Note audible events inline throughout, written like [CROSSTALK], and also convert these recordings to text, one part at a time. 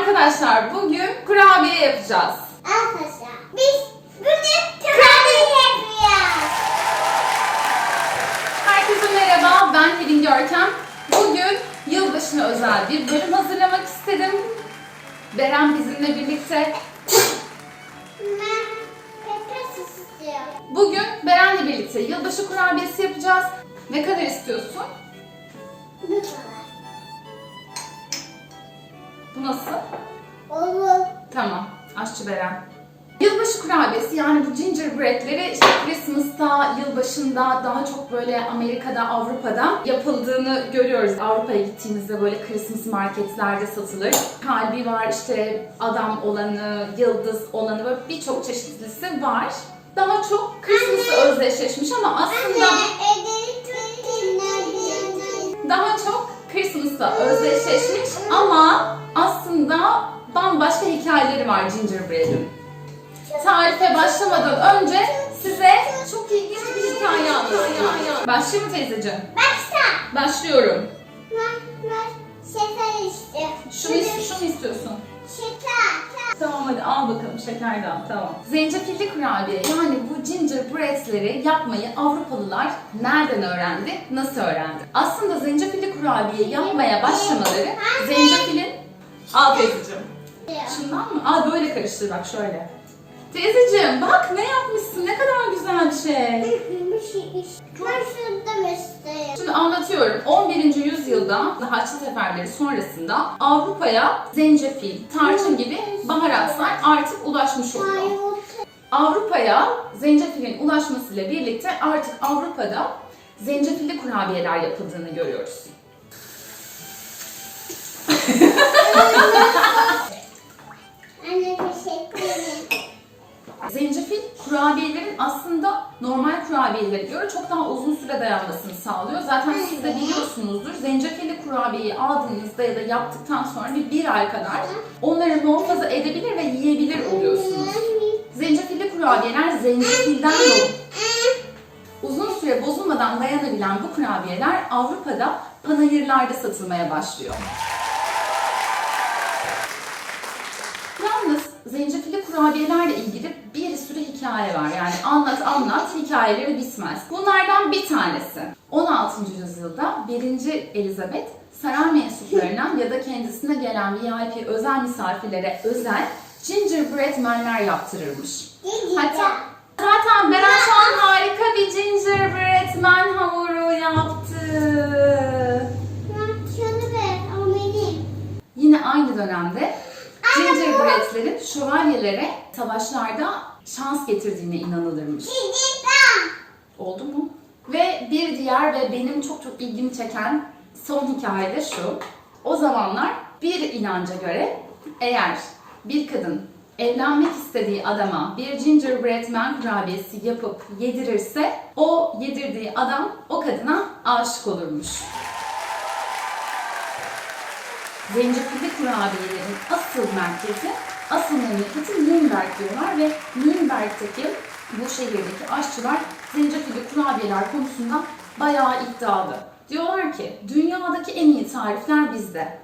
Arkadaşlar bugün kurabiye yapacağız. Arkadaşlar biz bugün kurabiye yapıyoruz. Herkese merhaba, ben Helin Görkem. Bugün yılbaşına özel bir bölüm hazırlamak istedim. Beren bizimle birlikte. Bugün Beren'le birlikte yılbaşı kurabiyesi yapacağız. Ne kadar istiyorsun? Bu kadar. Bu nasıl? Olur. Tamam, aşçı Beren. Yılbaşı kurabiyesi yani bu gingerbreadleri işte Christmas'ta, yılbaşında daha çok böyle Amerika'da, Avrupa'da yapıldığını görüyoruz. Avrupa'ya gittiğimizde böyle Christmas marketlerde satılır. Kalbi var, işte adam olanı, yıldız olanı böyle birçok çeşitlisi var. Daha çok Christmas'la özdeşleşmiş ama aslında daha çok Christmas'la özdeşleşmiş ama aslında bambaşka hikayeleri var gingerbread'in. Tarife başlamadan önce size çok ilginç bir hikaye anlatacağım. Başlayayım mı teyzeciğim? Başla. Başlıyorum. Şeker istiyorum. Şunu, is- şunu istiyorsun. Şeker. Tamam hadi al bakalım şeker de al tamam. Zencefilli kurabiye yani bu gingerbread'leri yapmayı Avrupalılar nereden öğrendi, nasıl öğrendi? Aslında zencefilli kurabiye yapmaya başlamaları zencefilin... Al teyzeciğim. Şundan mı? Al böyle karıştır bak şöyle. Teyzeciğim bak ne yapmışsın ne kadar güzel bir şey. Ben. Şimdi anlatıyorum. 11. yüzyılda Haçlı seferleri sonrasında Avrupa'ya zencefil, tarçın gibi baharatlar artık ulaşmış oluyor. Avrupa'ya zencefilin ulaşmasıyla birlikte artık Avrupa'da zencefilli kurabiyeler yapıldığını görüyoruz. Kurabiyelerin aslında normal kurabiyelere göre çok daha uzun süre dayanmasını sağlıyor. Zaten siz de biliyorsunuzdur. Zencefilli kurabiyeyi aldığınızda ya da yaptıktan sonra bir, bir ay kadar onları muhafaza edebilir ve yiyebilir oluyorsunuz. Zencefilli kurabiyeler zencefilden doğ- Uzun süre bozulmadan dayanabilen bu kurabiyeler Avrupa'da panayırlarda satılmaya başlıyor. Yalnız zencefilli kurabiyelerle ilgili bir hikaye var. Yani anlat anlat hikayeleri bitmez. Bunlardan bir tanesi. 16. yüzyılda 1. Elizabeth saray mensuplarına ya da kendisine gelen VIP özel misafirlere özel gingerbread menler yaptırırmış. Hatta zaten Beren şu an harika bir gingerbread men hamuru yaptı. Şunu ver, o benim. Yine aynı dönemde gingerbreadlerin şövalyelere savaşlarda şans getirdiğine inanılırmış. Oldu mu? Ve bir diğer ve benim çok çok ilgimi çeken son hikaye de şu. O zamanlar bir inanca göre eğer bir kadın evlenmek istediği adama bir gingerbread man kurabiyesi yapıp yedirirse o yedirdiği adam o kadına aşık olurmuş. Zencefilli kurabiyelerin asıl merkezi, asıl memleketi Nürnberg diyorlar ve Nürnberg'deki bu şehirdeki aşçılar zencefilli kurabiyeler konusunda bayağı iddialı. Diyorlar ki dünyadaki en iyi tarifler bizde.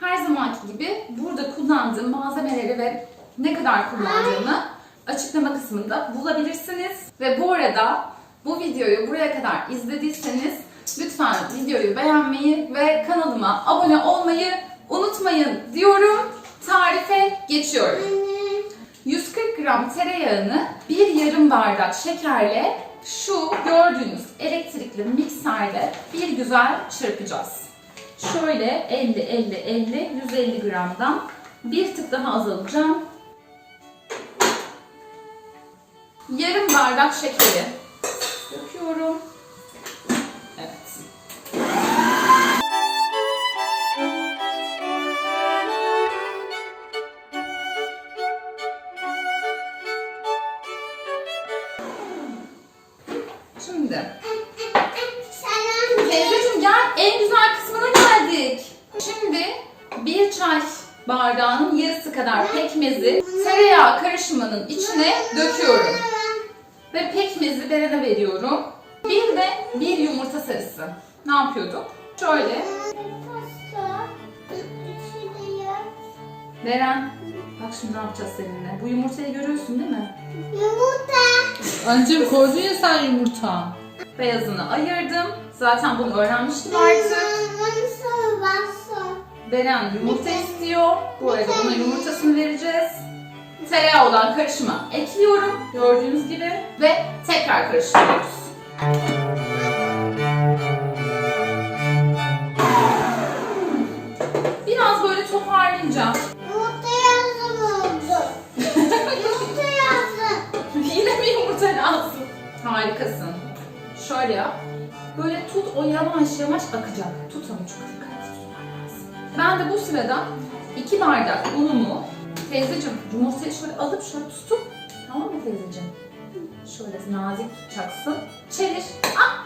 Her zamanki gibi burada kullandığım malzemeleri ve ne kadar kullandığımı açıklama kısmında bulabilirsiniz. Ve bu arada bu videoyu buraya kadar izlediyseniz lütfen videoyu beğenmeyi ve kanalıma abone olmayı unutmayın diyorum. Tarife geçiyorum. Anne. 140 gram tereyağını bir yarım bardak şekerle şu gördüğünüz elektrikli mikserde bir güzel çırpacağız. Şöyle 50 50 50 150 gramdan bir tık daha azalacağım. Yarım bardak şekeri döküyorum. Bir çay bardağının yarısı kadar pekmezi tereyağı karışımının içine döküyorum. Ve pekmezi Beren'e veriyorum. Bir de bir yumurta sarısı. Ne yapıyorduk? Şöyle. Beren, bak şimdi ne yapacağız seninle. Bu yumurtayı görüyorsun değil mi? Yumurta. Anneciğim koydun ya sen yumurta. Beyazını ayırdım. Zaten bunu öğrenmiştim artık. Bunu. Beren yumurta istiyor. Bu arada buna yumurtasını vereceğiz. Tereyağı olan karışıma ekliyorum gördüğünüz gibi ve tekrar karıştırıyoruz. Biraz böyle toparlayacağım. Yumurta yazdım oldu. Yumurta yazdım. [LAUGHS] Yine mi yumurta lazım? Harikasın. Şöyle yap. Böyle tut o yavaş yavaş akacak. Tut ama çok lazım. Ben de bu sırada iki bardak unumu teyzeciğim yumurtayı şöyle alıp şöyle tutup tamam mı teyzeciğim? Şöyle nazik tutacaksın. Çevir. Ah!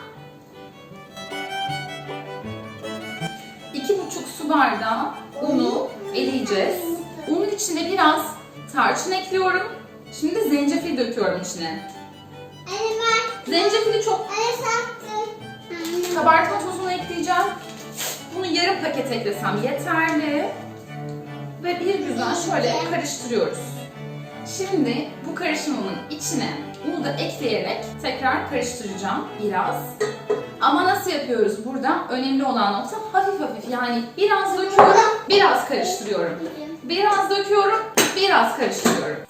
İki buçuk su bardağı unu eleyeceğiz. Unun içine biraz tarçın ekliyorum. Şimdi zencefil döküyorum içine. Zencefili çok kabartma tozunu ekleyeceğim. Bunu yarım paket eklesem yeterli. Ve bir güzel şöyle karıştırıyoruz. Şimdi bu karışımımın içine unu da ekleyerek tekrar karıştıracağım biraz. Ama nasıl yapıyoruz burada? Önemli olan nokta hafif hafif yani biraz döküyorum, biraz karıştırıyorum. Biraz döküyorum, biraz karıştırıyorum.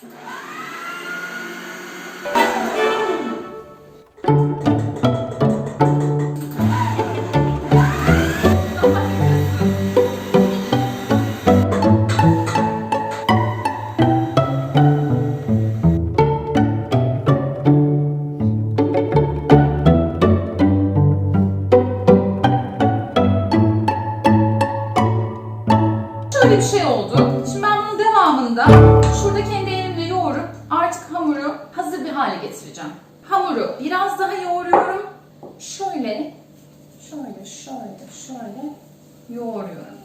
Şöyle, şöyle, şöyle, şöyle yoğuruyorum.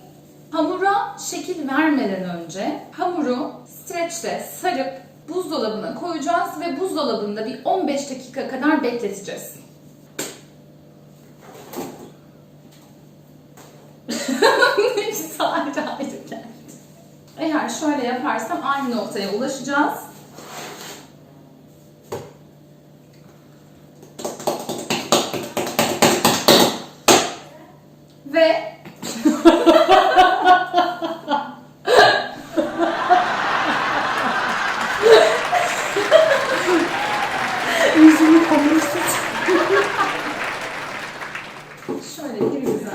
Hamura şekil vermeden önce hamuru streçle sarıp buzdolabına koyacağız ve buzdolabında bir 15 dakika kadar bekleteceğiz. [LAUGHS] Eğer şöyle yaparsam aynı noktaya ulaşacağız. Ve Yüzümü kamerası şöyle bir güzel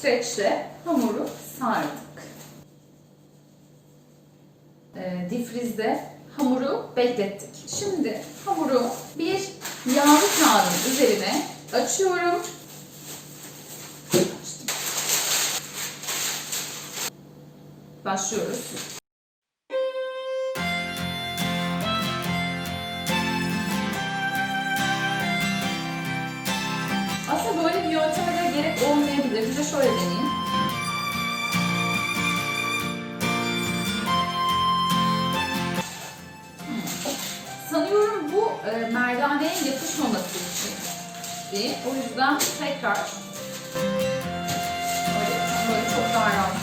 streçle hamuru sardık. Ee, difrizde hamuru beklettik. Şimdi hamuru bir yağlı kağıdın üzerine açıyorum. Başlıyoruz. Gerek olmayabilir. De şöyle deneyeyim. Sanıyorum bu e, merdaneye yapışmaması için. değil. O yüzden tekrar böyle, böyle çok daha rahat.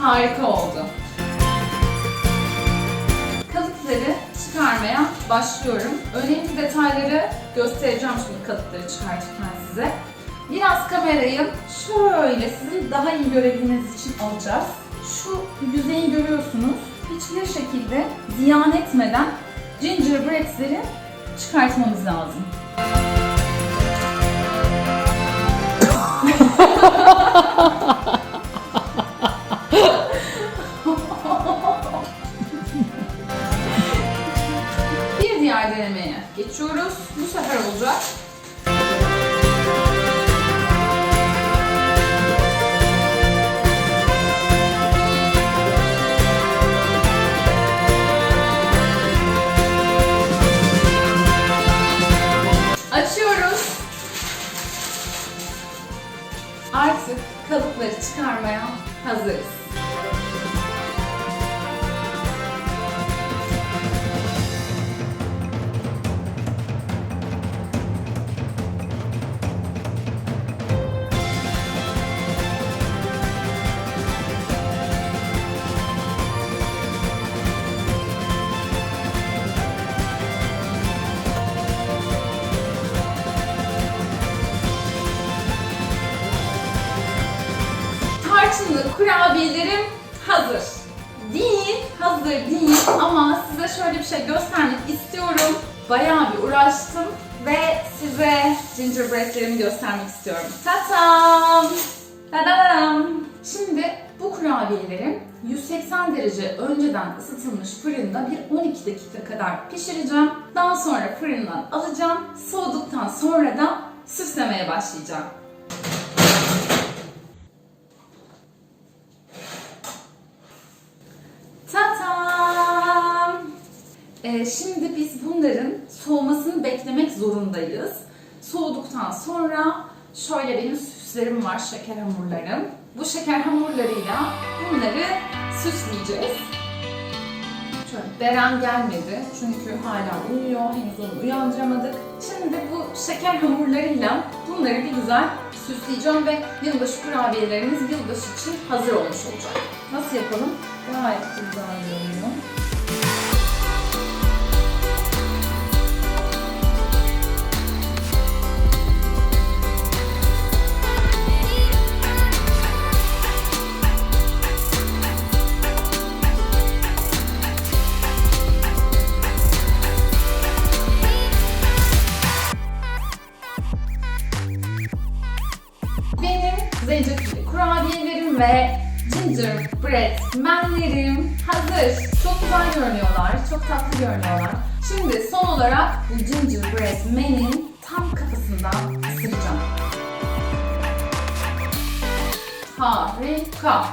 Harika oldu. Başlıyorum. Önemli detayları göstereceğim şimdi kalıpları çıkartırken size. Biraz kamerayı şöyle sizin daha iyi görebilmeniz için alacağız. Şu yüzeyi görüyorsunuz. Hiçbir şekilde ziyan etmeden gingerbread'leri çıkartmamız lazım. [LAUGHS] geçiyoruz. Bu sefer olacak. Kurabiyelerim hazır. Değil, hazır değil ama size şöyle bir şey göstermek istiyorum. Bayağı bir uğraştım ve size gingerbreadlerimi göstermek istiyorum. Tatam! Tadadam! Şimdi bu kurabiyeleri 180 derece önceden ısıtılmış fırında bir 12 dakika kadar pişireceğim. Daha sonra fırından alacağım. Soğuduktan sonra da süslemeye başlayacağım. Tatam! Ee, şimdi biz bunların soğumasını beklemek zorundayız. Soğuduktan sonra şöyle benim süslerim var, şeker hamurlarım. Bu şeker hamurlarıyla bunları süsleyeceğiz. Şöyle Beren gelmedi çünkü hala uyuyor, henüz onu uyandıramadık. Şimdi bu şeker hamurlarıyla bunları bir güzel süsleyeceğim ve yılbaşı kurabiyelerimiz yılbaşı için hazır olmuş olacak. Nasıl yapalım? Gayet güzel görünüyor. Bu gingerbread menin tam kafasından ısıracağım. Harika.